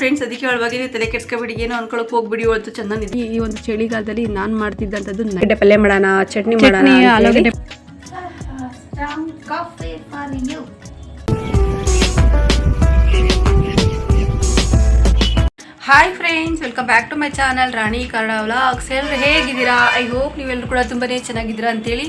Friends ಅದಕ್ಕೆ ಹೇಳುವಾಗ ನೀವು ತಲೆ ಕೆಡ್ಸ್ಕೊಬಿಡಿ ಏನೋ ಅನ್ಕೊಳಕ್ ಹೋಗ್ಬಿಡಿ ಅಂತ ಚೆನ್ನಾಗಿದೆ ಈ ಒಂದು ಚಳಿಗಾಲದಲ್ಲಿ ನಾನು ಮಾಡ್ತಿದ್ದಂಥದ್ದು ಗಡ್ಡೆ ಪಲ್ಯ ಮಾಡೋಣ ಚಟ್ನಿ ಮಾಡೋಣ ಆಲೂಗಡ್ಡೆ. Hi friends welcome back to my channel Rani Kannada vlogs ಎಲ್ಲರೂ ಹೇಗಿದ್ದೀರಾ? ಐ ಹೋಪ್ ನೀವೆಲ್ಲರೂ ಕೂಡ ತುಂಬಾನೇ ಚೆನ್ನಾಗಿದ್ದೀರಾ ಅಂತೇಳಿ.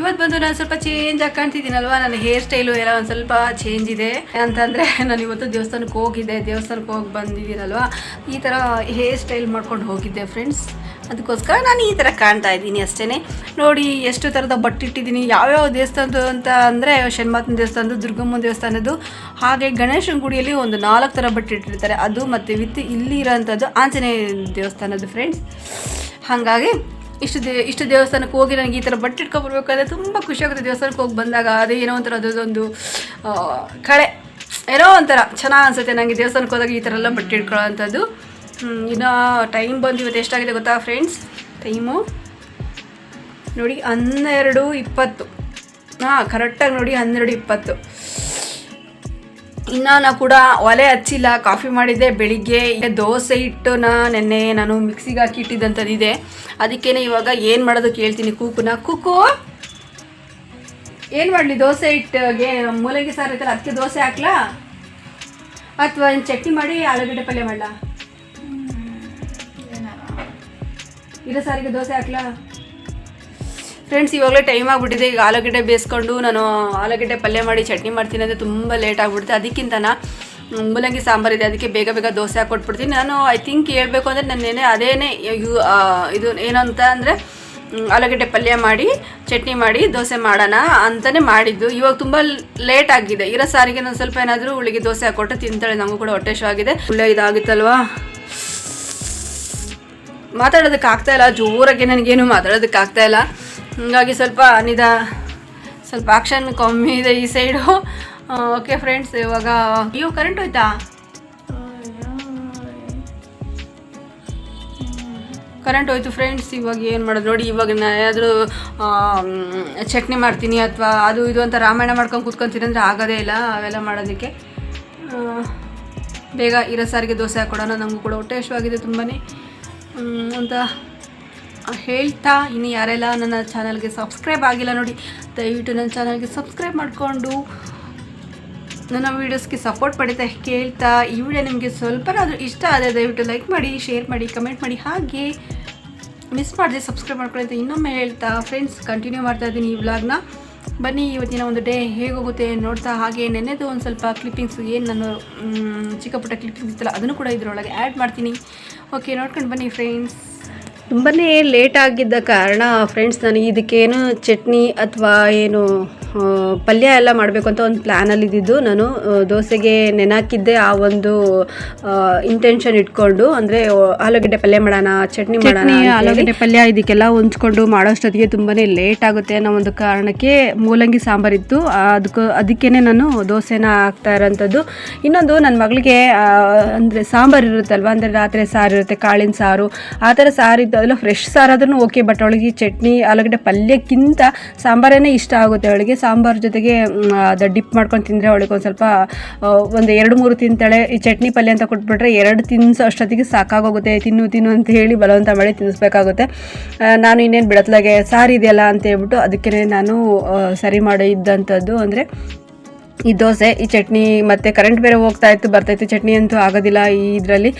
ಇವತ್ತು ಬಂದು ನಾನು ಸ್ವಲ್ಪ ಚೇಂಜ್ ಆಗಿ ಕಾಣ್ತಿದ್ದೀನಲ್ವಾ ನನ್ನ ಹೇರ್ ಸ್ಟೈಲು ಎಲ್ಲ ಒಂದು ಸ್ವಲ್ಪ ಚೇಂಜ್ ಇದೆ. ಅಂತಂದರೆ ನಾನು ಇವತ್ತು ದೇವಸ್ಥಾನಕ್ಕೆ ಹೋಗಿದ್ದೆ. ದೇವಸ್ಥಾನಕ್ಕೆ ಹೋಗಿ ಬಂದಿದ್ದೀನಲ್ವಾ? ಈ ಥರ ಹೇರ್ ಸ್ಟೈಲ್ ಮಾಡ್ಕೊಂಡು ಹೋಗಿದ್ದೆ ಫ್ರೆಂಡ್ಸ್ ಅದಕ್ಕೋಸ್ಕರ ನಾನು ಈ ಥರ ಕಾಣ್ತಾ ಇದ್ದೀನಿ ಅಷ್ಟೇ ನೋಡಿ, ಎಷ್ಟು ಥರದ ಬಟ್ಟಿಟ್ಟಿದ್ದೀನಿ ಯಾವ್ಯಾವ ದೇವಸ್ಥಾನದ್ದು ಅಂತ ಅಂದರೆ ಶನ್ಮಾತನ ದೇವಸ್ಥಾನದ್ದು, ದುರ್ಗಮ್ಮನ ದೇವಸ್ಥಾನದ್ದು, ಹಾಗೆ ಗಣೇಶನ ಗುಡಿಯಲ್ಲಿ ಒಂದು ನಾಲ್ಕು ಥರ ಬಟ್ಟಿಟ್ಟಿರ್ತಾರೆ ಅದು ಮತ್ತು ವಿತ್ ಇಲ್ಲಿ ಇರೋಂಥದ್ದು ಆಂಜನೇಯ ದೇವಸ್ಥಾನದ್ದು ಫ್ರೆಂಡ್ಸ್ ಹಾಗಾಗಿ ಇಷ್ಟು ದೇ ಇಷ್ಟು ದೇವಸ್ಥಾನಕ್ಕೆ ಹೋಗಿ ನನಗೆ ಈ ಥರ ಬಟ್ಟೆ ಇಟ್ಕೊಬರ್ಬೇಕಾದ್ರೆ ತುಂಬ ಖುಷಿ ಆಗುತ್ತೆ. ದೇವಸ್ಥಾನಕ್ಕೆ ಹೋಗಿ ಬಂದಾಗ ಅದೇ ಏನೋ ಒಂಥರ ಅದೊಂದು ಕಳೆ, ಏನೋ ಒಂಥರ ಚೆನ್ನಾಗಿ ಅನ್ಸುತ್ತೆ ನನಗೆ ದೇವಸ್ಥಾನಕ್ಕೆ ಹೋದಾಗ ಈ ಥರ ಎಲ್ಲ ಬಟ್ಟೆ ಇಟ್ಕೊಳ್ಳೋವಂಥದ್ದು. ಅಂಥದ್ದು ಇನ್ನು ಟೈಮ್ ಬಂದು ಇವತ್ತು ಎಷ್ಟಾಗಿದೆ ಗೊತ್ತಾ ಫ್ರೆಂಡ್ಸ್ ಟೈಮು ನೋಡಿ ಹನ್ನೆರಡು ಇಪ್ಪತ್ತು. ಹಾಂ ಕರೆಕ್ಟಾಗಿ ನೋಡಿ ಹನ್ನೆರಡು ಇಪ್ಪತ್ತು. ಇನ್ನು ನಾ ಕೂಡ ಒಲೆ ಹಚ್ಚಿಲ್ಲ ಕಾಫಿ ಮಾಡಿದ್ದೆ ಬೆಳಿಗ್ಗೆ. ದೋಸೆ ಹಿಟ್ಟನ್ನ ನೆನ್ನೆ ನಾನು ಮಿಕ್ಸಿಗೆ ಹಾಕಿ ಇಟ್ಟಿದ್ದಂಥದ್ದಿದೆ ಅದಕ್ಕೇನೆ ಇವಾಗ ಏನು ಮಾಡೋದು ಕೇಳ್ತೀನಿ ಕೂಕುನ. ಕೂಕು! ಏನು ಮಾಡಲಿ? ದೋಸೆ ಹಿಟ್ಟಿಗೆ ಮೂಲಂಗಿ ಸಾರು ಐತಲ್ಲ ಅದಕ್ಕೆ ದೋಸೆ ಹಾಕ್ಲಾ? ಅಥವಾ ಏನು ಚಟ್ನಿ ಮಾಡಿ ಆಲೂಗಡ್ಡೆ ಪಲ್ಯ ಮಾಡಲಾ? ಇರೋ ಸಾರಿಗೆ ದೋಸೆ ಹಾಕ್ಲಾ? ಫ್ರೆಂಡ್ಸ್ ಇವಾಗಲೇ ಟೈಮ್ ಆಗಿಬಿಟ್ಟಿದೆ. ಈಗ ಆಲೂಗಡ್ಡೆ ಬೇಯಿಸ್ಕೊಂಡು ನಾನು ಆಲೂಗಡ್ಡೆ ಪಲ್ಯ ಮಾಡಿ ಚಟ್ನಿ ಮಾಡ್ತೀನಿ ಅಂದರೆ ತುಂಬ ಲೇಟ್ ಆಗಿಬಿಡುತ್ತೆ. ಅದಕ್ಕಿಂತನ ಮ್, ಮೂಲಂಗಿ ಸಾಂಬಾರಿದೆ ಅದಕ್ಕೆ ಬೇಗ ಬೇಗ ದೋಸೆ ಹಾಕ್ಕೊಟ್ಬಿಡ್ತೀನಿ ನಾನು ಐ ಥಿಂಕ್ ಹೇಳಬೇಕು ಅಂದರೆ ನನ್ನೇನೆ ಅದೇನೇ ಇದು ಏನಂತ ಅಂದರೆ ಆಲೂಗಡ್ಡೆ ಪಲ್ಯ ಮಾಡಿ ಚಟ್ನಿ ಮಾಡಿ ದೋಸೆ ಮಾಡೋಣ ಅಂತಲೇ ಮಾಡಿದ್ದು. ಇವಾಗ ತುಂಬ ಲೇಟ್ ಆಗಿದೆ. ಇರೋ ಸಾರಿಗೆ ನಾನು ಸ್ವಲ್ಪ ಏನಾದರೂ ಉಳಿಗೆ ದೋಸೆ ಹಾಕ್ಕೊಟ್ಟು ತಿಂತಾಳೆ. ನಮಗೂ ಕೂಡ ಹೊಟ್ಟೆ ಶೋ ಆಗಿದೆ. ಒಳ್ಳೆ ಇದಾಗಿತ್ತಲ್ವಾ? ಮಾತಾಡೋದಕ್ಕೆ ಆಗ್ತಾ ಇಲ್ಲ. ಜೋರಾಗಿ ನನಗೇನು ಮಾತಾಡೋದಕ್ಕೆ ಆಗ್ತಾ ಇಲ್ಲ. ಹಂಗಾಗಿ ಸ್ವಲ್ಪ ನಿಧ ಸ್ವಲ್ಪ ಆಕ್ಷನ್ ಕಮ್ಮಿ ಇದೆ ಈ ಸೈಡು ಓಕೆ ಫ್ರೆಂಡ್ಸ್ ಇವಾಗ ಅಯ್ಯೋ ಕರೆಂಟ್ ಹೋಯ್ತಾ? ಕರೆಂಟ್ ಹೋಯ್ತು ಫ್ರೆಂಡ್ಸ್ ಇವಾಗ ಏನು ಮಾಡೋದು? ನೋಡಿ, ಇವಾಗ ನಾನು ಏನಾದರೂ ಚಟ್ನಿ ಮಾಡ್ತೀನಿ ಅಥವಾ ಅದು ಇದು ಅಂತ ರಾಮಾಯಣ ಮಾಡ್ಕೊಂಡು ಕೂತ್ಕೊಂತೀನಿ ಅಂದರೆ ಆಗೋದೇ ಇಲ್ಲ ಅವೆಲ್ಲ ಮಾಡೋದಕ್ಕೆ. ಬೇಗ ಇರೋ ಸಾರಿಗೆ ದೋಸೆ ಹಾಕ್ಕೊಡೋಣ ನಮಗೂ ಕೂಡ, ಹೊಟ್ಟೆ ಇಷ್ಟವಾಗಿದೆ ತುಂಬಾ ಅಂತ ಹೇಳ್ತಾ, ಇನ್ನು ಯಾರೆಲ್ಲ ನನ್ನ ಚಾನಲ್ಗೆ ಸಬ್ಸ್ಕ್ರೈಬ್ ಆಗಿಲ್ಲ ನೋಡಿ, ದಯವಿಟ್ಟು ನನ್ನ ಚಾನಲ್ಗೆ ಸಬ್ಸ್ಕ್ರೈಬ್ ಮಾಡಿಕೊಂಡು, ನನ್ನ ವೀಡಿಯೋಸ್ಗೆ ಸಪೋರ್ಟ್ ಪಡೀತಾ, ಕೇಳ್ತಾ, ಈ ವಿಡಿಯೋ ನಿಮಗೆ ಸ್ವಲ್ಪನಾದರೂ ಇಷ್ಟ ಆದರೆ ದಯವಿಟ್ಟು ಲೈಕ್ ಮಾಡಿ, ಶೇರ್ ಮಾಡಿ, ಕಮೆಂಟ್ ಮಾಡಿ, ಹಾಗೆ ಮಿಸ್ ಮಾಡಿದೆ ಸಬ್ಸ್ಕ್ರೈಬ್ ಮಾಡ್ಕೊಳ್ಳಿ ಅಂತ ಇನ್ನೊಮ್ಮೆ ಹೇಳ್ತಾ, ಫ್ರೆಂಡ್ಸ್ ಕಂಟಿನ್ಯೂ ಮಾಡ್ತಾ ಇದ್ದೀನಿ ಈ ವ್ಲಾಗ್ನ ಬನ್ನಿ, ಇವತ್ತಿನ ಒಂದು ಡೇ ಹೇಗೋಗುತ್ತೆ ನೋಡ್ತಾ, ಹಾಗೆ ನೆನ್ನೆದು ಒಂದು ಸ್ವಲ್ಪ ಕ್ಲಿಪ್ಪಿಂಗ್ಸ್ ಏನು ನಾನು ಚಿಕ್ಕಪುಟ್ಟ ಚಿಕ್ಕ ಪುಟ್ಟ ಕ್ಲಿಪ್ಪಿಂಗ್ಸ್ ಇತ್ತಲ್ಲ, ಅದನ್ನು ಕೂಡ ಇದರೊಳಗೆ ಆ್ಯಡ್ ಮಾಡ್ತೀನಿ. ಓಕೆ ನೋಡ್ಕೊಂಡು ಬನ್ನಿ ಫ್ರೆಂಡ್ಸ್ ತುಂಬಾ ಲೇಟ್ ಆಗಿದ್ದ ಕಾರಣ ಫ್ರೆಂಡ್ಸ್ ನಾನು ಇದಕ್ಕೇನು ಚಟ್ನಿ ಅಥವಾ ಏನು ಪಲ್ಯ ಎಲ್ಲ ಮಾಡಬೇಕು ಅಂತ ಒಂದು ಪ್ಲ್ಯಾನಲ್ಲಿ ಇದ್ದಿದ್ದು. ನಾನು ದೋಸೆಗೆ ನೆನಾಕಿದ್ದೆ ಆ ಒಂದು ಇಂಟೆನ್ಷನ್ ಇಟ್ಕೊಂಡು. ಅಂದರೆ ಆಲೂಗಡ್ಡೆ ಪಲ್ಯ ಮಾಡೋಣ ಚಟ್ನಿ ಮಾಡೋಣ ಆಲೂಗಡ್ಡೆ ಪಲ್ಯ ಇದಕ್ಕೆಲ್ಲ ಹೊಂಚ್ಕೊಂಡು ಮಾಡೋಷ್ಟೊತ್ತಿಗೆ ತುಂಬಾ ಲೇಟ್ ಆಗುತ್ತೆ ಅನ್ನೋ ಒಂದು ಕಾರಣಕ್ಕೆ ಮೂಲಂಗಿ ಸಾಂಬಾರಿತ್ತು ಅದಕ್ಕೆ ಅದಕ್ಕೇ ನಾನು ದೋಸೆನ ಹಾಕ್ತಾ ಇರೋಂಥದ್ದು. ಇನ್ನೊಂದು ನನ್ನ ಮಗಳಿಗೆ ಅಂದರೆ ಸಾಂಬಾರು ಇರುತ್ತಲ್ವ ಅಂದರೆ ರಾತ್ರಿ ಸಾರು ಇರುತ್ತೆ ಕಾಳಿನ ಸಾರು ಆ ಥರ ಸಾರು ಇದ್ದಲ್ಲ ಫ್ರೆಶ್ ಸಾರು ಸಾರಾದ್ರೂ ಓಕೆ ಬಟ್ ಅವಳಿಗೆ ಚಟ್ನಿ ಆಲೂಗಡ್ಡೆ ಪಲ್ಯಕ್ಕಿಂತ ಸಾಂಬಾರೇ ಇಷ್ಟ ಆಗುತ್ತೆ ಅವಳಿಗೆ. ಸಾಂಬಾರು ಜೊತೆಗೆ ಅದು ಡಿಪ್ ಮಾಡ್ಕೊಂಡು ತಿಂದರೆ ಅವಳಿಗೆ ಒಂದು ಸ್ವಲ್ಪ ಒಂದು ಎರಡು ಮೂರು ತಿಂತಾಳೆ. ಈ ಚಟ್ನಿ ಪಲ್ಯ ಅಂತ ಕೊಟ್ಬಿಟ್ರೆ ಎರಡು ತಿನ್ಸೋ ಅಷ್ಟೊತ್ತಿಗೆ ಸಾಕಾಗೋಗುತ್ತೆ. ತಿನ್ನು ತಿನ್ನು ಅಂತ ಹೇಳಿ ಬಲವಂತ ಮಾಡಿ ತಿನ್ನಿಸ್ಬೇಕಾಗುತ್ತೆ ನಾನು ಇನ್ನೇನು ಬಿಡತ್ಲಾಗೆ ಸಾರಿ ಇದೆಯಲ್ಲ ಅಂತ ಹೇಳ್ಬಿಟ್ಟು ಅದಕ್ಕೆ ನಾನು ಸರಿ ಮಾಡಿದ್ದಂಥದ್ದು ಅಂದರೆ ಈ ದೋಸೆ, ಈ ಚಟ್ನಿ, ಮತ್ತು ಕರೆಂಟ್ ಬೇರೆ ಹೋಗ್ತಾ ಇತ್ತು ಬರ್ತಾಯಿತ್ತು ಚಟ್ನಿ ಅಂತೂ ಆಗೋದಿಲ್ಲ ಈ ಇದರಲ್ಲಿ.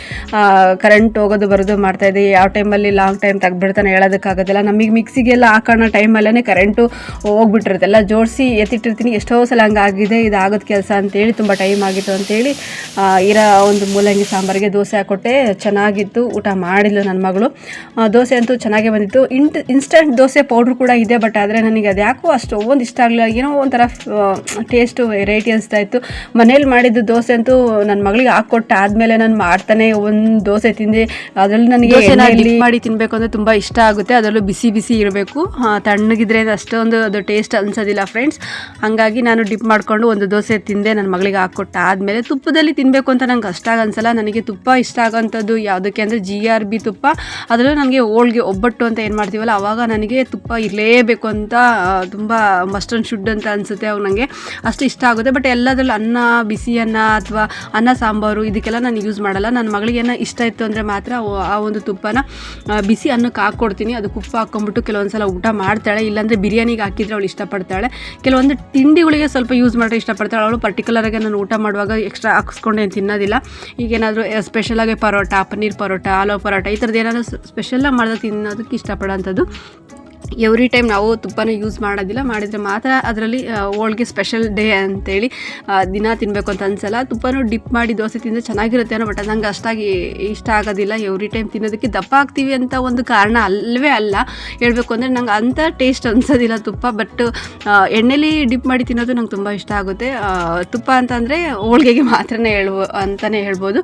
ಕರೆಂಟ್ ಹೋಗೋದು, ಬರೋದು ಮಾಡ್ತಾಯಿದ್ದೆ ಯಾವ ಟೈಮಲ್ಲಿ ಲಾಂಗ್ ಟೈಮ್ ತೆಗ್ದ್ಬಿಡ್ತಾನೆ ಹೇಳೋದಕ್ಕಾಗೋದಿಲ್ಲ ನಮಗೆ ಮಿಕ್ಸಿಗೆಲ್ಲ ಹಾಕೋಣ ಟೈಮಲ್ಲೇ ಕರೆಂಟು ಹೋಗ್ಬಿಟ್ಟಿರುತ್ತೆ. ಎಲ್ಲ ಜೋಡಿಸಿ ಎತ್ತಿಟ್ಟಿರ್ತೀನಿ. ಎಷ್ಟೋ ಸಲ ಹಂಗಾಗಿದೆ ಇದು ಆಗೋದು ಕೆಲಸ ಅಂತೇಳಿ, ತುಂಬ ಟೈಮ್ ಆಗಿತ್ತು ಅಂತೇಳಿ ಇರೋ ಒಂದು ಮೂಲಂಗಿ ಸಾಂಬಾರಿಗೆ ದೋಸೆ ಹಾಕ್ಕೊಟ್ಟೆ ಚೆನ್ನಾಗಿತ್ತು. ಊಟ ಮಾಡಿಲ್ಲ ನನ್ನ ಮಗಳು. ದೋಸೆ ಅಂತೂ ಚೆನ್ನಾಗೇ ಬಂದಿತ್ತು. ಇಂಟ್ ಇನ್ಸ್ಟಂಟ್ ದೋಸೆ ಪೌಡ್ರ್ ಕೂಡ ಇದೆ ಬಟ್ ಆದರೆ ನನಗೆ ಅದು ಯಾಕೋ ಅಷ್ಟು ಒಂದು ಇಷ್ಟ ಆಗಲಿಲ್ಲ. ಏನೋ ಒಂಥರ ಟೇಸ್ಟು ವೆರೈಟಿ ಅನಿಸ್ತಾ ಇತ್ತು. ಮನೇಲಿ ಮಾಡಿದ್ದು ದೋಸೆ ಅಂತೂ ನನ್ನ ಮಗಳಿಗೆ ಹಾಕ್ಕೊಟ್ಟ ಆದಮೇಲೆ ನಾನು ಮಾಡ್ತಾನೆ ಒಂದು ದೋಸೆ ತಿಂದೆ. ಅದರಲ್ಲಿ ನನಗೆ ಎಣ್ಣೆಯಲ್ಲಿ ಮಾಡಿ ತಿನ್ನಬೇಕು ಅಂದರೆ ತುಂಬ ಇಷ್ಟ ಆಗುತ್ತೆ. ಅದರಲ್ಲೂ ಬಿಸಿ ಬಿಸಿ ಇರಬೇಕು. ತಣ್ಣಗಿದ್ರೆ ಅಷ್ಟೊಂದು ಅದು ಟೇಸ್ಟ್ ಅನ್ಸೋದಿಲ್ಲ ಫ್ರೆಂಡ್ಸ್ ಹಾಗಾಗಿ ನಾನು ಡಿಪ್ ಮಾಡಿಕೊಂಡು ಒಂದು ದೋಸೆ ತಿಂದೆ ನನ್ನ ಮಗಳಿಗೆ ಹಾಕ್ಕೊಟ್ಟ. ಆದಮೇಲೆ ತುಪ್ಪದಲ್ಲಿ ತಿನ್ನಬೇಕು ಅಂತ ನಂಗೆ ಅಷ್ಟಾಗಿ ಅನ್ಸಲ್ಲ. ನನಗೆ ತುಪ್ಪ ಇಷ್ಟ ಆಗೋಂಥದ್ದು ಯಾವುದಕ್ಕೆ ಅಂದರೆ ಜಿ ಆರ್ ಬಿ ತುಪ್ಪ. ಅದರಲ್ಲೂ ನನಗೆ ಹೋಳ್ಗೆ ಒಬ್ಬಟ್ಟು ಅಂತ ಏನು ಮಾಡ್ತೀವಲ್ಲ ಆವಾಗ ನನಗೆ ತುಪ್ಪ ಇರಲೇಬೇಕು ಅಂತ ತುಂಬ ಮಸ್ಟ್ ಆ್ಯಂಡ್ ಶುಡ್ ಅಂತ ಅನಿಸುತ್ತೆ ಅವ್ರು ನನಗೆ ಅಷ್ಟು ಇಷ್ಟ ಆಗುತ್ತೆ. ಬಟ್ ಎಲ್ಲದರಲ್ಲೂ ಅನ್ನ ಬಿಸಿ ಅನ್ನ ಅಥವಾ ಅನ್ನ, ಸಾಂಬಾರು ಇದಕ್ಕೆಲ್ಲ ನಾನು ಯೂಸ್ ಮಾಡಲ್ಲ. ನನ್ನ ಮಗಳಿಗೆ ಏನೋ ಇಷ್ಟ ಇತ್ತು ಅಂದರೆ ಮಾತ್ರ ಆ ಒಂದು ತುಪ್ಪನ ಬಿಸಿ ಅನ್ನಕ್ಕೆ ಹಾಕ್ಕೊಡ್ತೀನಿ ಅದಕ್ಕೆ ಉಪ್ಪು ಹಾಕ್ಕೊಂಬಿಟ್ಟು ಕೆಲವೊಂದು ಸಲ ಊಟ ಮಾಡ್ತಾಳೆ. ಇಲ್ಲಾಂದರೆ ಬಿರಿಯಾನಿಗೆ ಹಾಕಿದ್ರೆ ಅವಳು ಇಷ್ಟಪಡ್ತಾಳೆ. ಕೆಲವೊಂದು ತಿಂಡಿಗಳಿಗೆ ಸ್ವಲ್ಪ ಯೂಸ್ ಮಾಡಿದ್ರೆ ಇಷ್ಟಪಡ್ತಾಳೆ. ಅವಳು ಪರ್ಟಿಕ್ಯುಲರಾಗಿ ನಾನು ಊಟ ಮಾಡುವಾಗ ಎಕ್ಸ್ಟ್ರಾ ಹಾಕ್ಸ್ಕೊಂಡು ಏನು ತಿನ್ನೋದಿಲ್ಲ. ಈಗೇನಾದರೂ ಸ್ಪೆಷಲಾಗಿ ಪರೋಟ, ಪನ್ನೀರ್ ಪರೋಟ, ಆಲೂ ಪರೋಟ ಈ ಥರದ್ದು ಏನಾದರೂ ಸ್ಪೆಷಲ್ಲಾಗಿ ಮಾಡಿದ್ರೆ ತಿನ್ನೋದಕ್ಕೆ ಇಷ್ಟಪಡೋಂಥದ್ದು. ಎವ್ರಿ ಟೈಮ್ ನಾವು ತುಪ್ಪನ ಯೂಸ್ ಮಾಡೋದಿಲ್ಲ, ಮಾಡಿದರೆ ಮಾತ್ರ ಅದರಲ್ಲಿ ಹೋಳ್ಗೆ ಸ್ಪೆಷಲ್ ಡೇ ಅಂತೇಳಿ ದಿನ ತಿನ್ನಬೇಕು ಅಂತ ಅನ್ಸಲ್ಲ. ತುಪ್ಪನೂ ಡಿಪ್ ಮಾಡಿ ದೋಸೆ ತಿಂದರೆ ಚೆನ್ನಾಗಿರುತ್ತೆ ಅನ್ನೋ, ಬಟ್ ನಂಗೆ ಅಷ್ಟಾಗಿ ಇಷ್ಟ ಆಗೋದಿಲ್ಲ. ಎವ್ರಿ ಟೈಮ್ ತಿನ್ನೋದಕ್ಕೆ ದಪ್ಪ ಆಗ್ತೀವಿ ಅಂತ ಒಂದು ಕಾರಣ ಅಲ್ಲವೇ ಅಲ್ಲ. ಹೇಳಬೇಕು ಅಂದರೆ ನಂಗೆ ಅಂಥ ಟೇಸ್ಟ್ ಅನ್ಸೋದಿಲ್ಲ ತುಪ್ಪ, ಬಟ್ ಎಣ್ಣೆಲಿ ಡಿಪ್ ಮಾಡಿ ತಿನ್ನೋದು ನಂಗೆ ತುಂಬ ಇಷ್ಟ ಆಗುತ್ತೆ. ತುಪ್ಪ ಅಂತಂದರೆ ಹೋಳ್ಗೆಗೆ ಮಾತ್ರನೇ ಹೇಳ್ಬೋ ಅಂತಲೇ ಹೇಳ್ಬೋದು.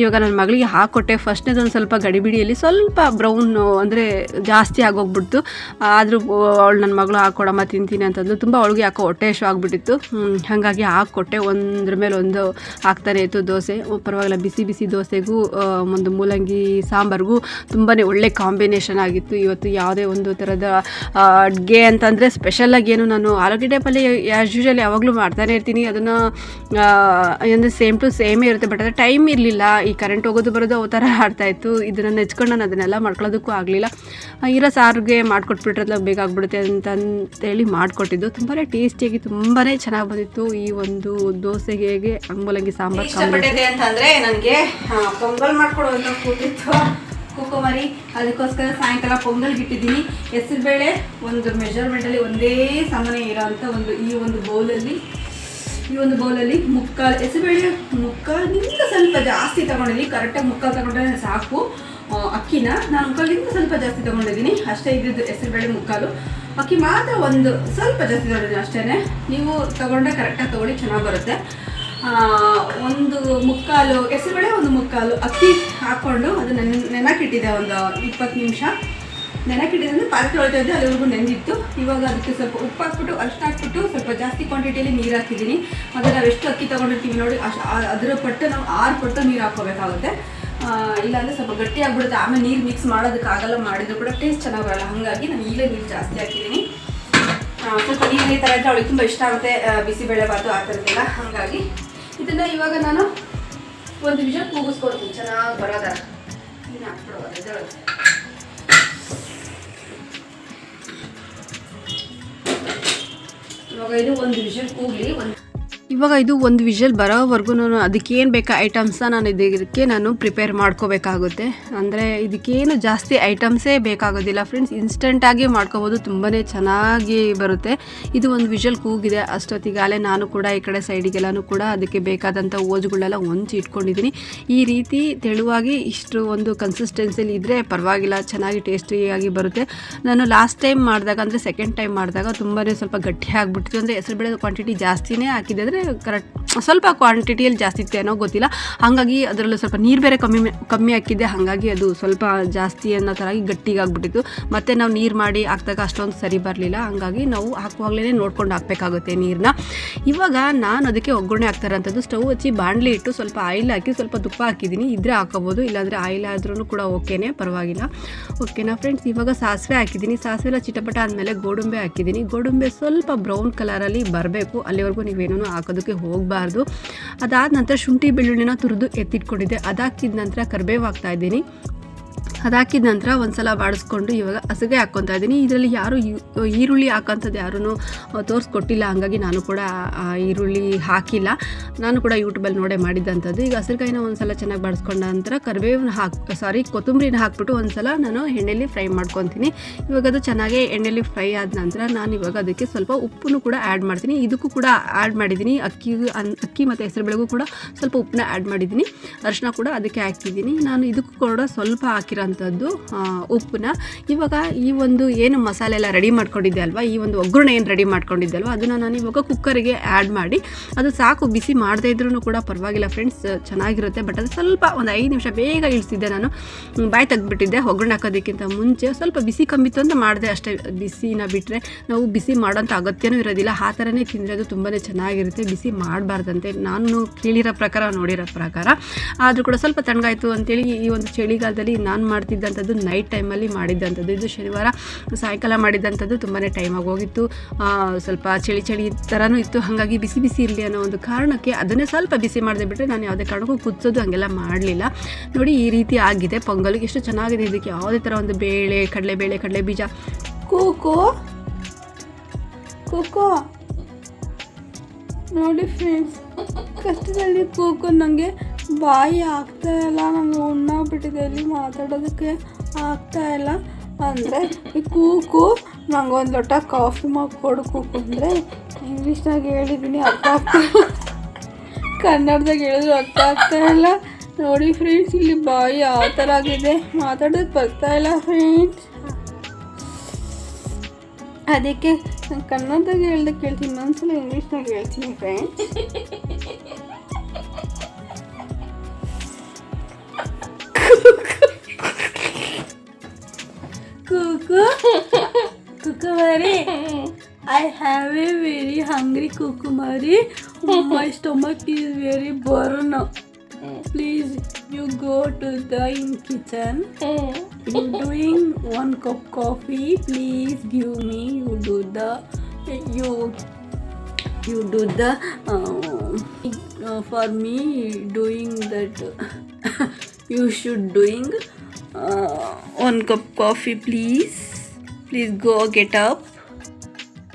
ಇವಾಗ ನನ್ನ ಮಗಳಿಗೆ ಹಾಕ್ಕೊಟ್ಟೆ ಫಸ್ಟ್ನೇದೊಂದು ಸ್ವಲ್ಪ ಗಡಿಬಿಡಿಯಲ್ಲಿ ಸ್ವಲ್ಪ ಬ್ರೌನ್ ಅಂದರೆ ಜಾಸ್ತಿ ಆಗೋಗ್ಬಿಡ್ತು. ಆದರೂ ಅವಳು ನನ್ನ ಮಗಳು ಹಾಕ್ಕೊಡಮ್ಮ ತಿಂತೀನಿ ಅಂತಂದು ತುಂಬ ಅವಳಿಗೆ ಯಾಕೋ ಹೊಟ್ಟೆ ಶೋ ಆಗಿಬಿಟ್ಟಿತ್ತು. ಹಾಗಾಗಿ ಹಾಕ್ಕೊಟ್ಟೆ ಒಂದ್ರ ಮೇಲೆ ಒಂದು ಹಾಕ್ತಾನೆ ಇತ್ತು ದೋಸೆ. ಪರವಾಗಿಲ್ಲ, ಬಿಸಿ ಬಿಸಿ ದೋಸೆಗೂ ಒಂದು ಮೂಲಂಗಿ ಸಾಂಬಾರಿಗೂ ತುಂಬಾ ಒಳ್ಳೆ ಕಾಂಬಿನೇಷನ್ ಆಗಿತ್ತು. ಇವತ್ತು ಯಾವುದೇ ಒಂದು ಥರದ ಅಡುಗೆ ಅಂತಂದರೆ ಸ್ಪೆಷಲಾಗಿ ಏನು ನಾನು ಆಲೂಗಡ್ಡೆ ಪಲ್ಯ ಆ್ಯಸ್ ಯೂಶಲ್ ಯಾವಾಗಲೂ ಮಾಡ್ತಾನೆ ಇರ್ತೀನಿ. ಅದನ್ನು ಅಂದರೆ ಸೇಮ್ ಟು ಸೇಮೇ ಇರುತ್ತೆ. ಬಟ್ ಅದು ಟೈಮ್ ಇರಲಿಲ್ಲ. ಈ ಕರೆಂಟ್ ಹೋಗೋದು ಬರೋದು ಆ ಥರ ಆಡ್ತಾಯಿತ್ತು ಇದನ್ನು ನೆಚ್ಕೊಂಡು ನಾನು ಅದನ್ನೆಲ್ಲ ಮಾಡ್ಕೊಳ್ಳೋದಕ್ಕೂ ಆಗಲಿಲ್ಲ. ಇರೋ ಸಾರಿಗೆ ಮಾಡಿಕೊಟ್ಬಿಟ್ರಲ್ಲ ಬೇಗ ಆಗ್ಬಿಡುತ್ತೆ ಅಂತ ಅಂತೇಳಿ ಮಾಡಿಕೊಟ್ಟಿದ್ದು. ತುಂಬಾ ಟೇಸ್ಟಿಯಾಗಿ ತುಂಬಾ ಚೆನ್ನಾಗಿ ಬಂದಿತ್ತು ಈ ಒಂದು ದೋಸೆಗೆ ಅಂಗುಲಂಗಿ ಸಾಂಬಾರು ಅಂತಂದರೆ ನನಗೆ ಪೊಂಗಲ್ ಮಾಡ್ಕೊಡೋದು ಕೂತಿತ್ತು ಕುಕ್ಕುಮರಿ ಅದಕ್ಕೋಸ್ಕರ ಸಾಯಂಕಾಲ ಪೊಂಗಲ್ ಬಿಟ್ಟಿದ್ದೀನಿ ಹೆಸರುಬೇಳೆ ಒಂದು ಮೆಜರ್ಮೆಂಟಲ್ಲಿ ಒಂದೇ ಸಮನೆ ಇರೋಂಥ ಒಂದು ಈ ಒಂದು ಬೌಲಲ್ಲಿ ಈ ಒಂದು ಬೌಲಲ್ಲಿ ಮುಕ್ಕಾಲು ಹೆಸರುಬೇಳೆ ಮುಕ್ಕಾಲಿಂದ ಸ್ವಲ್ಪ ಜಾಸ್ತಿ ತೊಗೊಂಡಿದ್ದೀನಿ. ಕರೆಕ್ಟಾಗಿ ಮುಕ್ಕಾಲು ತಗೊಂಡ್ರೆ ಸಾಕು. ಅಕ್ಕಿನ ನಾನು ಮುಕ್ಕಾಲಿಂದ ಸ್ವಲ್ಪ ಜಾಸ್ತಿ ತಗೊಂಡಿದ್ದೀನಿ. ಅಷ್ಟೇ ಇದ್ದಿದ್ದು ಹೆಸರುಬೇಳೆ ಮುಕ್ಕಾಲು. ಅಕ್ಕಿ ಮಾತ್ರ ಒಂದು ಸ್ವಲ್ಪ ಜಾಸ್ತಿ ತೊಗೊಂಡಿದ್ದೀನಿ ಅಷ್ಟೇ ನೀವು ತಗೊಂಡ್ರೆ ಕರೆಕ್ಟಾಗಿ ತೊಗೊಳ್ಳಿ, ಚೆನ್ನಾಗಿ ಬರುತ್ತೆ. ಒಂದು ಮುಕ್ಕಾಲು ಹೆಸರುಬೇಳೆ ಒಂದು ಮುಕ್ಕಾಲು ಅಕ್ಕಿ ಹಾಕ್ಕೊಂಡು ಅದು ನೆನ್, ನೆನಕಿಟ್ಟಿದೆ ಒಂದು ಇಪ್ಪತ್ತು ನಿಮಿಷ. ನೆನಕಿಟ್ಟಿದೆ ಅಂದರೆ ಪಾತ್ರೆ ತೊಳಿತಾ ಇದ್ದೆ, ಅಲ್ಲಿವರೆಗೂ ನೆಂದಿತ್ತು. ಇವಾಗ ಅದಕ್ಕೆ ಸ್ವಲ್ಪ ಉಪ್ಪು ಹಾಕ್ಬಿಟ್ಟು ಅಷ್ಟು ಹಾಕ್ಬಿಟ್ಟು ಸ್ವಲ್ಪ ಜಾಸ್ತಿ ಕ್ವಾಂಟಿಟಿಯಲ್ಲಿ ನೀರು ಹಾಕಿದ್ದೀನಿ. ಮತ್ತು ನಾವು ಎಷ್ಟು ಅಕ್ಕಿ ತೊಗೊಂಡಿರ್ತೀವಿ ನೋಡಿ ಅಷ್ಟು ಅದರ ಪಟ್ಟು ನಾವು ಆರು ಪಟ್ಟು ನೀರು ಹಾಕ್ಕೋಬೇಕಾಗುತ್ತೆ. ಇಲ್ಲಾಂದರೆ ಸ್ವಲ್ಪ ಗಟ್ಟಿ ಆಗ್ಬಿಡುತ್ತೆ ಆಮೇಲೆ ನೀರು ಮಿಕ್ಸ್ ಮಾಡೋದಕ್ಕಾಗಲ್ಲ, ಮಾಡಿದ್ರು ಕೂಡ ಟೇಸ್ಟ್ ಚೆನ್ನಾಗಿ ಬರಲ್ಲ ಹಾಗಾಗಿ ನಾನು ಈಗಲೇ ನೀರು ಜಾಸ್ತಿ ಹಾಕಿದ್ದೀನಿ. ಸ್ವಲ್ಪ ನೀರು ಈ ಥರ ಇದ್ದರೆ ಅವಳಿಗೆ ತುಂಬ ಇಷ್ಟ ಆಗುತ್ತೆ. ಬಿಸಿ ಬಿಸಿಬೇಳೆ ಆ ಥರದ್ದೆಲ್ಲ. ಹಾಗಾಗಿ ಇದನ್ನು ಇವಾಗ ನಾನು ಒಂದು ನಿಮಿಷ ಕೂಗಿಸ್ಕೊಡ್ತೀನಿ. ಚೆನ್ನಾಗಿ ಬರೋದ ಹಾಕ್ಬಿಡೋದು. ಇವಾಗ ಇದು ಒಂದು ವಿಷಲ್ ಕೂಗಲಿ. ಒಂದು ಇವಾಗ ಇದು ಒಂದು ವಿಷಲ್ ಬರೋವರೆಗೂ ನಾನು ಅದಕ್ಕೇನು ಬೇಕಾ ಐಟಮ್ಸನ್ನ ನಾನು ಇದಕ್ಕೆ ನಾನು ಪ್ರಿಪೇರ್ ಮಾಡ್ಕೋಬೇಕಾಗುತ್ತೆ. ಅಂದರೆ ಇದಕ್ಕೇನು ಜಾಸ್ತಿ ಐಟಮ್ಸೇ ಬೇಕಾಗೋದಿಲ್ಲ. ಫ್ರೆಂಡ್ಸ್ ಇನ್ಸ್ಟೆಂಟಾಗಿ ಮಾಡ್ಕೋಬೋದು. ತುಂಬಾ ಚೆನ್ನಾಗಿ ಬರುತ್ತೆ. ಇದು ಒಂದು ವಿಷಲ್ ಕೂಗಿದೆ. ಅಷ್ಟೊತ್ತಿಗಾಲೇ ನಾನು ಕೂಡ ಈ ಕಡೆ ಸೈಡಿಗೆಲ್ಲನೂ ಕೂಡ ಅದಕ್ಕೆ ಬೇಕಾದಂಥ ಓಜುಗಳೆಲ್ಲ ಹೊಂಚಿ ಇಟ್ಕೊಂಡಿದ್ದೀನಿ ಈ ರೀತಿ ತೆಳುವಾಗಿ ಇಷ್ಟು ಒಂದು ಕನ್ಸಿಸ್ಟೆನ್ಸಿಲಿ ಇದ್ದರೆ ಪರವಾಗಿಲ್ಲ. ಚೆನ್ನಾಗಿ ಟೇಸ್ಟಿಯಾಗಿ ಬರುತ್ತೆ. ನಾನು ಲಾಸ್ಟ್ ಟೈಮ್ ಮಾಡಿದಾಗ, ಅಂದರೆ ಸೆಕೆಂಡ್ ಟೈಮ್ ಮಾಡಿದಾಗ ತುಂಬಾ ಸ್ವಲ್ಪ ಗಟ್ಟಿ ಆಗಿಬಿಟ್ಟಿತ್ತು. ಅಂದರೆ ಹೆಸರುಬೇಳೆ ಕ್ವಾಂಟಿಟಿ ಜಾಸ್ತಿನೇ ಹಾಕಿದೆ correcto ಸ್ವಲ್ಪ ಕ್ವಾಂಟಿಟಿಯಲ್ಲಿ ಜಾಸ್ತಿ ಇತ್ತು ಏನೋ ಗೊತ್ತಿಲ್ಲ. ಹಾಗಾಗಿ ಅದರಲ್ಲೂ ಸ್ವಲ್ಪ ನೀರು ಬೇರೆ ಕಮ್ಮಿ ಕಮ್ಮಿ ಹಾಕಿದ್ದೆ. ಹಾಗಾಗಿ ಅದು ಸ್ವಲ್ಪ ಜಾಸ್ತಿ ಅನ್ನೋ ಥರ ಗಟ್ಟಿಗಾಗ್ಬಿಟ್ಟಿತ್ತು. ಮತ್ತು ನಾವು ನೀರು ಮಾಡಿ ಹಾಕಿದಾಗ ಅಷ್ಟೊಂದು ಸರಿ ಬರಲಿಲ್ಲ. ಹಾಗಾಗಿ ನಾವು ಹಾಕುವಾಗಲೇ ನೋಡ್ಕೊಂಡು ಹಾಕಬೇಕಾಗುತ್ತೆ ನೀರನ್ನ ಇವಾಗ ನಾನು ಅದಕ್ಕೆ ಒಗ್ಗರಣೆ ಹಾಕ್ತಾರಂಥದ್ದು ಸ್ಟವ್ ಹಚ್ಚಿ ಬಾಂಡ್ಲಿ ಇಟ್ಟು ಸ್ವಲ್ಪ ಆಯಿಲ್ ಹಾಕಿ ಸ್ವಲ್ಪ ತುಪ್ಪ ಹಾಕಿದ್ದೀನಿ. ಇದ್ರೆ ಹಾಕೋಬೋದು, ಇಲ್ಲಾಂದರೆ ಆಯಿಲ್ ಆದ್ರೂ ಕೂಡ ಓಕೆನೇ, ಪರವಾಗಿಲ್ಲ. ಓಕೆನಾ ಫ್ರೆಂಡ್ಸ್ ಇವಾಗ ಸಾಸಿವೆ ಹಾಕಿದ್ದೀನಿ. ಸಾಸಿವೆ ಎಲ್ಲ ಚಿಟಪಟ ಆದಮೇಲೆ ಗೋಡಂಬೆ ಹಾಕಿದ್ದೀನಿ. ಗೋಡಂಬೆ ಸ್ವಲ್ಪ ಬ್ರೌನ್ ಕಲರಲ್ಲಿ ಬರಬೇಕು. ಅಲ್ಲಿವರೆಗೂ ನೀವೇನೂ ಹಾಕೋದಕ್ಕೆ ಹೋಗಬಾರ್ದು. ಅದಾದ ನಂತರ ಶುಂಠಿ ಬೆಳ್ಳುಳ್ಳಿನ ತುರಿದು ಎತ್ತಿಟ್ಕೊಂಡಿದ್ದೆ. ಅದಾಕಿದ ನಂತರ ಕರಿಬೇವು ಹಾಕ್ತಾ ಇದ್ದೀನಿ. ಅದಾಕಿದ ನಂತರ ಒಂದು ಸಲ ಬಾಡಿಸ್ಕೊಂಡು ಇವಾಗ ಹಸಿಗೆ ಹಾಕ್ಕೊತಾ ಇದ್ದೀನಿ. ಇದರಲ್ಲಿ ಯಾರು ಈರುಳ್ಳಿ ಹಾಕೋಂಥದ್ದು ಯಾರೂ ತೋರಿಸ್ಕೊಟ್ಟಿಲ್ಲ. ಹಂಗಾಗಿ ನಾನು ಕೂಡ ಈರುಳ್ಳಿ ಹಾಕಿಲ್ಲ. ನಾನು ಕೂಡ ಯೂಟ್ಯೂಬಲ್ಲಿ ನೋಡೇ ಮಾಡಿದ್ದಂಥದ್ದು ಈಗ ಹಸಿರುಕಾಯಿನ ಒಂದು ಸಲ ಚೆನ್ನಾಗಿ ಬಾಡಿಸ್ಕೊಂಡ ನಂತರ ಕರಿಬೇವನ್ನ ಹಾಕಿ ಸಾರಿ ಕೊತ್ತಂಬರಿನ ಹಾಕ್ಬಿಟ್ಟು ಒಂದು ಸಲ ನಾನು ಎಣ್ಣೆಲಿ ಫ್ರೈ ಮಾಡ್ಕೊತೀನಿ. ಇವಾಗ ಅದು ಚೆನ್ನಾಗಿ ಎಣ್ಣೆಲಿ ಫ್ರೈ ಆದ ನಂತರ ನಾನು ಇವಾಗ ಅದಕ್ಕೆ ಸ್ವಲ್ಪ ಉಪ್ಪನ್ನು ಕೂಡ ಆ್ಯಡ್ ಮಾಡ್ತೀನಿ. ಇದಕ್ಕೂ ಕೂಡ ಆ್ಯಡ್ ಮಾಡಿದ್ದೀನಿ. ಅಕ್ಕಿ, ಅನ್, ಅಕ್ಕಿ ಮತ್ತು ಹೆಸರುಬೇಳೆಗೂ ಕೂಡ ಸ್ವಲ್ಪ ಉಪ್ಪನ್ನ ಆ್ಯಡ್ ಮಾಡಿದ್ದೀನಿ. ಅರಿಶಿನ ಕೂಡ ಅದಕ್ಕೆ ಹಾಕಿದ್ದೀನಿ. ನಾನು ಇದಕ್ಕೂ ಕೂಡ ಸ್ವಲ್ಪ ಹಾಕಿರೋಂಥದ್ದು ಆ, ಉಪ್ಪನ್ನ. ಇವಾಗ ಈ ಒಂದು ಏನು ಮಸಾಲೆ ಎಲ್ಲ ರೆಡಿ ಮಾಡ್ಕೊಂಡಿದ್ದೆ ಅಲ್ವಾ? ಈ ಒಂದು ಒಗ್ಗರಣೆ ಏನು ರೆಡಿ ಮಾಡ್ಕೊಂಡಿದ್ದೆ ಅಲ್ವಾ? ಅದನ್ನು ನಾನು ಇವಾಗ ಕುಕ್ಕರಿಗೆ ಆ್ಯಡ್ ಮಾಡಿ ಅದು ಸಾಕು ಬಿಸಿ ಮಾಡದೇ ಇದ್ರೂ ಕೂಡ ಪರವಾಗಿಲ್ಲ ಫ್ರೆಂಡ್ಸ್ ಚೆನ್ನಾಗಿರುತ್ತೆ. ಬಟ್ ಅದು ಸ್ವಲ್ಪ ಒಂದು ಐದು ನಿಮಿಷ ಬೇಗ ಇಳಿಸಿದ್ದೆ ನಾನು. ಬಾಯಿ ತೆಗ್ದುಬಿಟ್ಟಿದ್ದೆ. ಒಗ್ಗರಣೆ ಹಾಕೋದಕ್ಕಿಂತ ಮುಂಚೆ ಸ್ವಲ್ಪ ಬಿಸಿ ಕಮ್ಮಿತ್ತು ಅಂತ ಮಾಡಿದೆ ಅಷ್ಟೇ. ಬಿಸಿನ ಬಿಟ್ಟರೆ ನಾವು ಬಿಸಿ ಮಾಡೋಂಥ ಅಗತ್ಯನೂ ಇರೋದಿಲ್ಲ. ಆ ಥರನೇ ತಿಂದರೆ ಅದು ತುಂಬಾ ಚೆನ್ನಾಗಿರುತ್ತೆ. ಬಿಸಿ ಮಾಡಬಾರ್ದಂತೆ. ನಾನು ಕೇಳಿರೋ ಪ್ರಕಾರ ನೋಡಿರೋ ಪ್ರಕಾರ. ಆದರೂ ಕೂಡ ಸ್ವಲ್ಪ ತಣ್ಣಗಾಯಿತು ಅಂತೇಳಿ ಈ ಒಂದು ಚಳಿಗಾಲದಲ್ಲಿ ನಾನು ಮಾಡಿದ ಮಾಡ್ತಿದ್ದಂಥದ್ದು ನೈಟ್ ಟೈಮಲ್ಲಿ ಮಾಡಿದ್ದಂಥದ್ದು. ಇದು ಶನಿವಾರ ಸಾಯಂಕಾಲ ಮಾಡಿದ್ದಂಥದ್ದು ತುಂಬಾ ಟೈಮ್ ಆಗೋಗಿತ್ತು ಸ್ವಲ್ಪ ಚಳಿ ಚಳಿ ಥರನೂ ಇತ್ತು. ಹಾಗಾಗಿ ಬಿಸಿ ಬಿಸಿ ಇರಲಿ ಅನ್ನೋ ಒಂದು ಕಾರಣಕ್ಕೆ ಅದನ್ನೇ ಸ್ವಲ್ಪ ಬಿಸಿ ಮಾಡಿದೆ ಬಿಟ್ಟರೆ ನಾನು ಯಾವುದೇ ಕಾರಣಕ್ಕೂ ಕುದಿಸೋದು ಹಾಗೆಲ್ಲ ಮಾಡಲಿಲ್ಲ. ನೋಡಿ ಈ ರೀತಿ ಆಗಿದೆ. ಪೊಂಗಲ್ಗೆ ಎಷ್ಟು ಚೆನ್ನಾಗಿದೆ. ಇದಕ್ಕೆ ಯಾವುದೇ ಥರ ಒಂದು ಬೇಳೆ ಕಡಲೆಬೇಳೆ ಕಡಲೆ ಬೀಜ. ಕೂಕೋ. ಕೂಕೋ. ನೋಡಿ ಫ್ರೆಂಡ್ಸ್ ಕಷ್ಟದಲ್ಲಿ ಕೂಕೋ ನನಗೆ ಬಾಯಿ ಆಗ್ತಾ ಇಲ್ಲ ನನಗೆ ಉಣ್ಣಾಗ್ಬಿಟ್ಟಿದೆ ಇಲ್ಲಿ ಮಾತಾಡೋದಕ್ಕೆ ಆಗ್ತಾ ಇಲ್ಲ. ಅಂದರೆ ಈ ಕೂಕು ನಂಗೆ ಒಂದು ಲೋಟ ಕಾಫಿ ಮಾಡಿಕೊಡು ಕೂಕು ಅಂದರೆ ಇಂಗ್ಲೀಷ್ನಾಗ ಹೇಳಿದ್ದೀನಿ ಅರ್ಥ ಆಗ್ತಾ ಕನ್ನಡದಾಗ ಹೇಳಿದ್ರು ಅರ್ಥ ಆಗ್ತಾ ಇಲ್ಲ. ನೋಡಿ ಫ್ರೆಂಡ್ಸ್ ಇಲ್ಲಿ ಬಾಯಿ ಆ ಥರ ಆಗಿದೆ. ಮಾತಾಡೋದಕ್ಕೆ ಬರ್ತಾ ಇಲ್ಲ ಫ್ರೆಂಡ್ಸ್ ಅದಕ್ಕೆ ನಾನು ಕನ್ನಡದಾಗ ಹೇಳ್ದಕ್ಕೆ ಕೇಳ್ತೀನಿ, ಇನ್ನೊಂದ್ಸಲ ಇಂಗ್ಲೀಷ್ನಾಗ ಹೇಳ್ತೀನಿ friends I have a very hungry Kukumari. My stomach is very burn. Please, you go to the kitchen. You doing one cup coffee. Please give me. You do the you you do the uh, uh, for me doing that. you should doing uh, one cup coffee, please. Please go get up.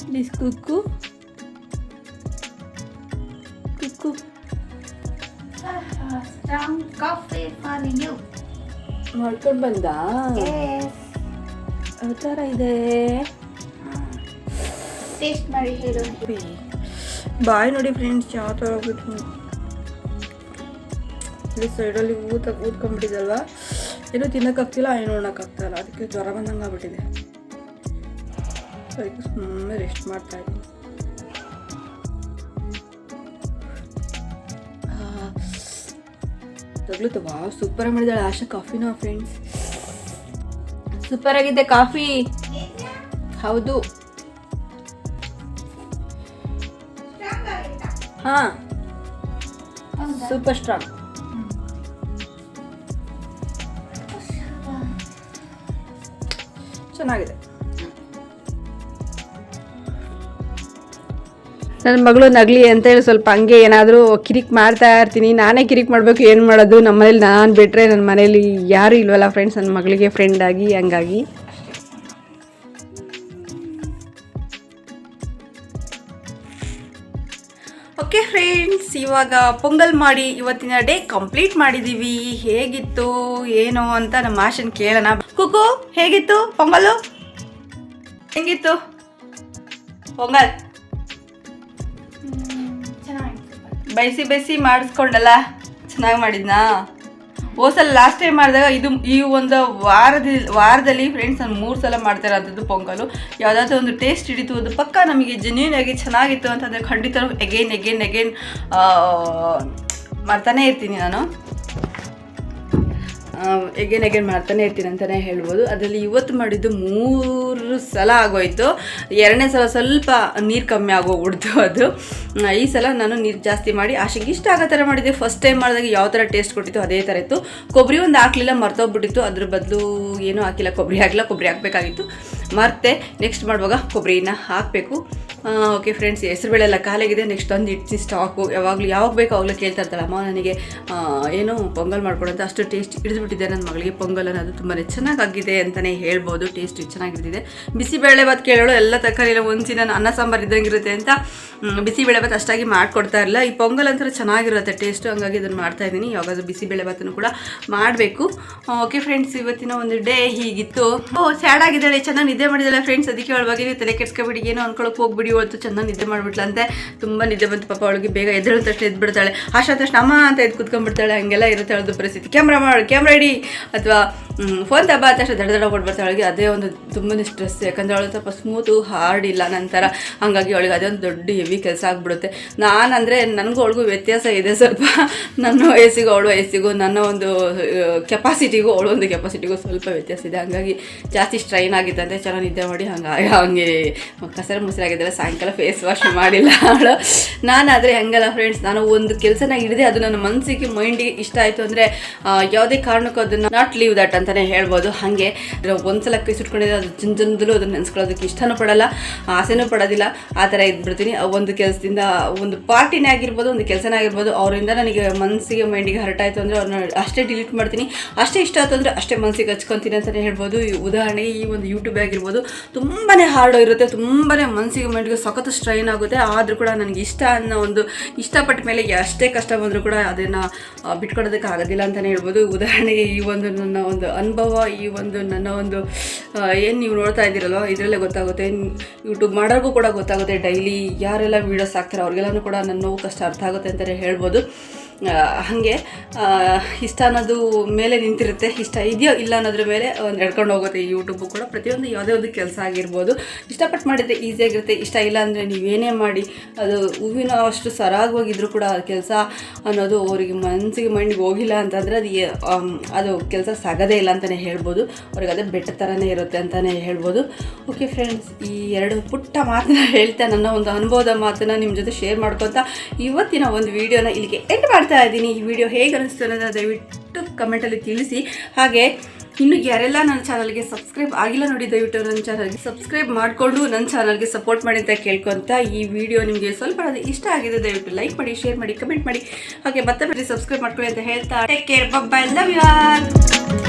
Cuckoo. Cuckoo. Uh, strong coffee for you. ಮಾಡ್ಕೊಂಡು ಬಂದ? ಅವತಾರ ಇದೆ. Taste ಮಾಡಿ ಹೇಳು. ಬಾಯ್ ನೋಡಿ friends ಯಾವ ಥರ ಹೋಗ್ಬಿಟ್ಟು ಇಲ್ಲಿ ಸೈಡಲ್ಲಿ ಊತ ಊದ್ಕೊಂಡ್ಬಿಟ್ಟಿದಲ್ವಾ? ಏನೂ ತಿನ್ನೋಕ್ಕಾಗ್ತಿಲ್ಲ ಏನು ಉಣ್ಣೋಕ್ಕಾಗ್ತಾಯಿಲ್ಲ ಅದಕ್ಕೆ ಜ್ವರ ಬಂದಂಗೆ ಆಗ್ಬಿಟ್ಟಿದೆ. ಅದಕ್ಕೆ ಸುಮ್ಮನೆ ರೆಸ್ಟ್ ಮಾಡ್ತಾ ಇದ್ದೀನಿ ತಗ್ಲುತ್ತ ವಾ ಸೂಪರ್ ಮಾಡಿದಾಳೆ ಆಶಾ ಕಾಫಿನಾ ಫ್ರೆಂಡ್ಸ್ ಸೂಪರ್ ಆಗಿದೆ ಕಾಫಿ ಹೌದು. ಹಾ. ಸೂಪರ್ ಸ್ಟ್ರಾಂಗ್ ಚೆನ್ನಾಗಿದೆ. ನನ್ನ ಮಗಳು ನಗಲಿ ಅಂತೇಳಿ ಸ್ವಲ್ಪ ಹಂಗೆ ಏನಾದರೂ ಕಿರಿಕ್ ಮಾಡ್ತಾ ಇರ್ತೀನಿ. ನಾನೇ ಕಿರಿಕ್ ಮಾಡಬೇಕು, ಏನು ಮಾಡೋದು? ನಮ್ಮ ಮನೇಲಿ ನಾನು ಬಿಟ್ಟರೆ ನನ್ನ ಮನೇಲಿ ಯಾರೂ ಇಲ್ವಲ್ಲ ಫ್ರೆಂಡ್ಸ್ ನನ್ನ ಮಗಳಿಗೆ ಫ್ರೆಂಡ್ ಆಗಿ, ಹಂಗಾಗಿ. ಓಕೆ ಫ್ರೆಂಡ್ಸ್ ಇವಾಗ ಪೊಂಗಲ್ ಮಾಡಿ ಇವತ್ತಿನ ಡೇ ಕಂಪ್ಲೀಟ್ ಮಾಡಿದ್ದೀವಿ ಹೇಗಿತ್ತು, ಏನು ಅಂತ ನಮ್ಮ ಆಶನ್ ಕೇಳೋಣ. ಕುಕು ಹೇಗಿತ್ತು ಪೊಂಗಲು? ಹೆಂಗಿತ್ತು? ಪೊಂಗಲ್. ಬೈಸಿ ಬೈಸಿ ಮಾಡಿಸ್ಕೊಂಡಲ್ಲ? ಚೆನ್ನಾಗಿ ಮಾಡಿದ್ನಾ? ಹೋಸಲ ಲಾಸ್ಟ್ ಟೈಮ್ ಮಾಡಿದಾಗ ಇದು ಈ ಒಂದು ವಾರದ, ವಾರದಲ್ಲಿ ಫ್ರೆಂಡ್ಸ್ ನಾನು ಮೂರು ಸಲ ಮಾಡ್ತಾ ಪೊಂಗಲು. ಯಾವುದಾದ್ರೂ ಒಂದು ಟೇಸ್ಟ್ ಹಿಡಿತು, ಅದು ಪಕ್ಕ ನಮಗೆ ಜೆನ್ಯೂನ್ ಆಗಿ ಚೆನ್ನಾಗಿತ್ತು ಅಂತಂದರೆ ಖಂಡಿತ ಎಗೇನ್ ಎಗೇನ್ ಎಗೇನ್ ಮಾಡ್ತಾನೇ ಇರ್ತೀನಿ ನಾನು. ಎಗೇನ್ ಎಗೇನ್ ಮಾಡ್ತಾನೆ ಇರ್ತೀನಿ ಅಂತಲೇ ಹೇಳ್ಬೋದು. ಅದರಲ್ಲಿ ಇವತ್ತು ಮಾಡಿದ್ದು ಮೂರು ಸಲ ಆಗೋಯ್ತು. ಎರಡನೇ ಸಲ ಸ್ವಲ್ಪ ನೀರು ಕಮ್ಮಿ ಆಗೋಗ್ಬಿಡ್ತು ಅದು. ಈ ಸಲ ನಾನು ನೀರು ಜಾಸ್ತಿ ಮಾಡಿ ಆಶೆಗೆ ಇಷ್ಟ ಆಗೋ ಥರ ಮಾಡಿದ್ದೆ. ಫಸ್ಟ್ ಟೈಮ್ ಮಾಡಿದಾಗ ಯಾವ ಥರ ಟೇಸ್ಟ್ ಕೊಟ್ಟಿತ್ತು ಅದೇ ಥರ ಇತ್ತು. ಕೊಬ್ಬರಿ ಒಂದು ಹಾಕಲಿಲ್ಲ, ಮರ್ತೋಗ್ಬಿಟ್ಟಿತ್ತು. ಅದ್ರ ಬದಲು ಏನೂ ಹಾಕಿಲ್ಲ. ಕೊಬ್ಬರಿ ಹಾಕಿಲ್ಲ ಕೊಬ್ಬರಿ ಹಾಕಬೇಕಾಗಿತ್ತು. ಮರ್ತೆ ನೆಕ್ಸ್ಟ್ ಮಾಡುವಾಗ ಕೊಬ್ಬರಿನ ಹಾಕಬೇಕು. ಓಕೆ ಫ್ರೆಂಡ್ಸ್ ಹೆಸರು ಎಲ್ಲ ಖಾಲಿಯಾಗಿದೆ. ನೆಕ್ಸ್ಟ್ ಒಂದು ಇಟ್ಸಿ ಸ್ಟಾಕು ಯಾವಾಗಲೂ ಯಾವಾಗ ಬೇಕು ಅವಾಗಲೂ ಕೇಳ್ತಾ ಇರ್ತಾಳೆ ಅಮ್ಮ ನನಗೆ ಏನು ಪೊಂಗಲ್ ಮಾಡ್ಕೊಡಂತ ಅಷ್ಟು ಟೇಸ್ಟ್ ಹಿಡಿದ್ಬಿಟ್ಟಿದೆ ನನ್ನ ಮಗಳಿಗೆ ಪೊಂಗಲ್ ಅನ್ನೋದು ತುಂಬಾ ಚೆನ್ನಾಗಾಗಿದೆ ಅಂತಲೇ ಹೇಳ್ಬೋದು ಟೇಸ್ಟ್ ಚೆನ್ನಾಗಿರ್ತಿದೆ ಬಿಸಿಬೇಳೆ ಭಾತ್ ಕೇಳೋಳು, ಎಲ್ಲ ತರಕಾರಿ ಎಲ್ಲ ನಾನು ಅನ್ನ ಸಾಂಬಾರು ಇದ್ದಂಗಿರುತ್ತೆ ಅಂತ ಬಿಸಿ ಬಿಸಿಬೇಳೆ ಭಾತ್ ಅಷ್ಟಾಗಿ ಮಾಡ್ಕೊಡ್ತಾ ಇರಲಿಲ್ಲ ಈ ಪೊಂಗಲ್ ಅಂತರ ಚೆನ್ನಾಗಿರುತ್ತೆ ಟೇಸ್ಟು ಹಂಗಾಗಿ ಇದನ್ನು ಮಾಡ್ತಾ ಇದ್ದೀನಿ. ಯಾವಾಗಾದ್ರೂ ಬಿಸಿಬೇಳೆ ಭಾತನ್ನು ಕೂಡ ಮಾಡಬೇಕು. ಓಕೆ ಫ್ರೆಂಡ್ಸ್ ಇವತ್ತಿನ ಒಂದು ಡೇ ಹೀಗಿತ್ತು. ಓ ಸ್ಯಾಡ್ ಆಗಿದ್ದಾಳೆ, ಚೆನ್ನಾಗಿ ನಿದ್ದೆ ಮಾಡಿದ್ದಾಳೆ ಫ್ರೆಂಡ್ಸ್ ಅದಕ್ಕೆ ಒಳಗಾಗಿ ನೀವು ತಲೆ ಕೆಡ್ಸ್ಕೊಬಿಡಿ, ಏನೋ ಅನ್ಕೊಳಕ್ಕೆ ಹೋಗ್ಬಿಡಿ ಇವತ್ತು ಚೆನ್ನಾಗಿ ನಿದ್ದೆ ಮಾಡಿಬಿಟ್ಲಂತೆ. ತುಂಬ ನಿದ್ದೆ ಬಂತು, ಪಾಪ ಅವಳಿಗೆ ಬೇಗ ಎದ್ದೇಳ ತಕ್ಷಣ ಎದ್ಬಿಡ್ತಾಳೆ. ಆಶಾ ತಕ್ಷಣ ಅಮ್ಮ ಅಂತ ಎದ್ದು ಕುತ್ಕೊಂಡ್ಬಿಡ್ತಾಳೆ, ಹಂಗೆಲ್ಲ ಇರುತ್ತೆ ಅವಳದು ಪರಿಸ್ಥಿತಿ. ಕ್ಯಾಮ್ರಾ ಮಾಡಿ ಕ್ಯಾಮ್ರಾ ಇಡಿ ಅಥವಾ ಫೋನ್ ತಬ್ಬ ತಕ್ಷಣ ದಡ ದಡ ಕೊಡ್ಬರ್ತಾಳೆ ಅವಳಿಗೆ ಅದೇ ಒಂದು ತುಂಬನೇ ಸ್ಟ್ರೆಸ್ ಯಾಕಂದ್ರೆ ಅವಳು ಸ್ವಲ್ಪ ಸ್ಮೂತು ಹಾರ್ಡ್ ಇಲ್ಲ ನಂತರ. ಹಾಗಾಗಿ ಅವಳಿಗೆ ಅದೇ ಒಂದು ದೊಡ್ಡ ಹೆವಿ ಕೆಲಸ ಆಗಿಬಿಡುತ್ತೆ. ನಾನು ಅಂದರೆ ನನಗೂ ಅವಳಿಗೂ ವ್ಯತ್ಯಾಸ ಇದೆ ಸ್ವಲ್ಪ. ನನ್ನ ವಯಸ್ಸಿಗೂ ಅವಳ ವಯಸ್ಸಿಗೂ, ನನ್ನ ಒಂದು ಕೆಪಾಸಿಟಿಗೂ ಅವಳು ಒಂದು ಕೆಪಾಸಿಟಿಗೂ ಸ್ವಲ್ಪ ವ್ಯತ್ಯಾಸ ಇದೆ. ಹಾಗಾಗಿ ಜಾಸ್ತಿ ಸ್ಟ್ರೈನ್ ಆಗಿತ್ತಂತೆ ಚೆನ್ನಾಗಿ ನಿದ್ದೆ ಮಾಡಿ ಹಂಗಾಗಿ ಹಂಗೆ ಕಸರ ಮುಸಿರಾಗಿದ್ದಾರೆ ಸಾಯಂಕಾಲ ಫೇಸ್ ವಾಶ್ ಮಾಡಿಲ್ಲ ಅವಳು. ನಾನಾದರೆ ಹಂಗಲ್ಲ ಫ್ರೆಂಡ್ಸ್ ನಾನು ಒಂದು ಕೆಲಸನ ಹಿಡಿದೆ ಅದು ನನ್ನ ಮನಸ್ಸಿಗೆ ಮೈಂಡಿಗೆ ಇಷ್ಟ ಆಯಿತು ಅಂದರೆ ಯಾವುದೇ ಕಾರಣಕ್ಕೂ ಅದನ್ನ ನಾಟ್ ಲೀವ್ ದಟ್ ಅಂತಾನೆ ಹೇಳ್ಬೋದು. ಹಾಗೆ ಒಂದ್ಸಲ ಕೈ ಸುಟ್ಕೊಂಡಿದ್ರೆ ಅದು ಜನ್ ಜನದಲ್ಲೂ ಅದನ್ನ ನೆನ್ಸ್ಕೊಳ್ಳೋದಕ್ಕೆ ಇಷ್ಟನೂ ಪಡಲ್ಲ, ಆಸೆನೂ ಪಡೋದಿಲ್ಲ. ಆ ಥರ ಇದ್ಬಿಡ್ತೀನಿ. ಒಂದು ಕೆಲಸದಿಂದ ಒಂದು ಪಾರ್ಟಿನೇ ಆಗಿರ್ಬೋದು, ಒಂದು ಕೆಲಸನೇ ಆಗಿರ್ಬೋದು, ಅವರಿಂದ ನನಗೆ ಮನಸ್ಸಿಗೆ ಮೈಂಡಿಗೆ ಹರ್ಟ್ ಆಯಿತು ಅಂದರೆ ಅವ್ರನ್ನ ಅಷ್ಟೇ ಡಿಲೀಟ್ ಮಾಡ್ತೀನಿ. ಅಷ್ಟೇ ಇಷ್ಟ ಆಯ್ತು ಅಂದರೆ ಅಷ್ಟೇ ಮನಸ್ಸಿಗೆ ಹಚ್ಕೊತೀನಿ ಅಂತಲೇ ಹೇಳ್ಬೋದು. ಈ ಉದಾಹರಣೆಗೆ ಈ ಒಂದು ಯೂಟ್ಯೂಬ್ ಆಗಿರ್ಬೋದು ತುಂಬಾ ಹಾರ್ಡ್ ಇರುತ್ತೆ ತುಂಬಾ ಮನಸ್ಸಿಗೆ ಮೈಂಡಿಗೆ ಸಖತ್ತು ಸ್ಟ್ರೈನ್ ಆಗುತ್ತೆ. ಆದರೂ ಕೂಡ ನನಗೆ ಇಷ್ಟ ಅನ್ನೋ ಒಂದು ಇಷ್ಟಪಟ್ಟ ಮೇಲೆ ಎಷ್ಟೇ ಕಷ್ಟ ಬಂದರೂ ಕೂಡ ಅದನ್ನು ಬಿಟ್ಕೊಡೋದಕ್ಕೆ ಆಗೋದಿಲ್ಲ ಅಂತಲೇ ಹೇಳ್ಬೋದು. ಉದಾಹರಣೆಗೆ ಈ ಒಂದು ನನ್ನ ಒಂದು ಅನುಭವ, ಈ ಒಂದು ನನ್ನ ಒಂದು ಏನು ನೀವು ನೋಡ್ತಾ ಇದ್ದೀರಲ್ವ? ಇದರಲ್ಲೇ ಗೊತ್ತಾಗುತ್ತೆ. ಯೂಟ್ಯೂಬ್ ಮಾಡೋರಿಗೂ ಕೂಡ ಗೊತ್ತಾಗುತ್ತೆ. ಡೈಲಿ ಯಾರೆಲ್ಲ ವೀಡಿಯೋಸ್ ಹಾಕ್ತಾರೆ, ಅವ್ರಿಗೆಲ್ಲನೂ ಕೂಡ ನನ್ನ ನೋವು ಕಷ್ಟ ಅರ್ಥ ಆಗುತ್ತೆ ಅಂತಲೇ ಹೇಳ್ಬೋದು. ಹಾಗೆ ಆ, ಇಷ್ಟ ಅನ್ನೋದು ಮೇಲೆ ನಿಂತಿರುತ್ತೆ ಇಷ್ಟ ಇದೆಯೋ ಇಲ್ಲ ಅನ್ನೋದ್ರ ಮೇಲೆ ಒಂದು ಎಡ್ಕೊಂಡು ಹೋಗುತ್ತೆ ಈ ಯೂಟ್ಯೂಬು ಕೂಡ. ಪ್ರತಿಯೊಂದು ಯಾವುದೇ ಒಂದು ಕೆಲಸ ಆಗಿರ್ಬೋದು. ಇಷ್ಟಪಟ್ಟು ಮಾಡಿದರೆ ಈಸಿಯಾಗಿರುತ್ತೆ ಇಷ್ಟ ಇಲ್ಲ ಅಂದರೆ ನೀವೇನೇ ಮಾಡಿ ಅದು ಹೂವಿನ ಅಷ್ಟು ಸರಾಗವಾಗಿದ್ದರೂ ಕೂಡ ಕೆಲಸ ಅನ್ನೋದು ಅವರಿಗೆ ಮನಸ್ಸಿಗೆ ಮೈಂಡಿಗೆ ಹೋಗಿಲ್ಲ ಅಂತಂದರೆ ಅದು ಅದು ಕೆಲಸ ಸಾಗೋದೇ ಇಲ್ಲ ಅಂತಲೇ ಹೇಳ್ಬೋದು. ಅವ್ರಿಗೆ ಅದೇ ಬೆಟ್ಟ ಥರನೇ ಇರುತ್ತೆ ಅಂತಲೇ ಹೇಳ್ಬೋದು. ಓಕೆ ಫ್ರೆಂಡ್ಸ್ ಈ ಎರಡು ಪುಟ್ಟ ಮಾತನ್ನ ಹೇಳ್ತಾ ನನ್ನ ಒಂದು ಅನುಭವದ ಮಾತನ್ನು ನಿಮ್ಮ ಜೊತೆ ಶೇರ್ ಮಾಡ್ಕೊತಾ ಇವತ್ತಿನ ಒಂದು ವೀಡಿಯೋನ ಇಲ್ಲಿಗೆ ಎಂಡ್ ಮಾಡ್ತಾ ಇದ್ದೀನಿ. ಈ ವಿಡಿಯೋ ಹೇಗೆ ಅನಿಸ್ತು ಅನ್ನೋದನ್ನ ದಯವಿಟ್ಟು ಕಮೆಂಟಲ್ಲಿ ತಿಳಿಸಿ. ಹಾಗೆ, ಇನ್ನು ಯಾರೆಲ್ಲ ನನ್ನ ಚಾನಲ್ಗೆ ಸಬ್ಸ್ಕ್ರೈಬ್ ಆಗಿಲ್ಲ ನೋಡಿ, ದಯವಿಟ್ಟು ನನ್ನ ಚಾನಲ್ಗೆ ಸಬ್ಸ್ಕ್ರೈಬ್ ಮಾಡಿಕೊಂಡು ನನ್ನ ಚಾನಲ್ಗೆ ಸಪೋರ್ಟ್ ಮಾಡಿ ಅಂತ ಕೇಳ್ಕೊತ ಈ ವಿಡಿಯೋ ನಿಮಗೆ ಸ್ವಲ್ಪ ಅದು ಇಷ್ಟ ಆಗಿದೆ, ದಯವಿಟ್ಟು ಲೈಕ್ ಮಾಡಿ ಶೇರ್ ಮಾಡಿ ಕಮೆಂಟ್ ಮಾಡಿ. ಹಾಗೆ ಮತ್ತೆ ಸಬ್ಸ್ಕ್ರೈಬ್ ಮಾಡ್ಕೊಳ್ಳಿ ಅಂತ ಹೇಳ್ತಾ take care bye love you all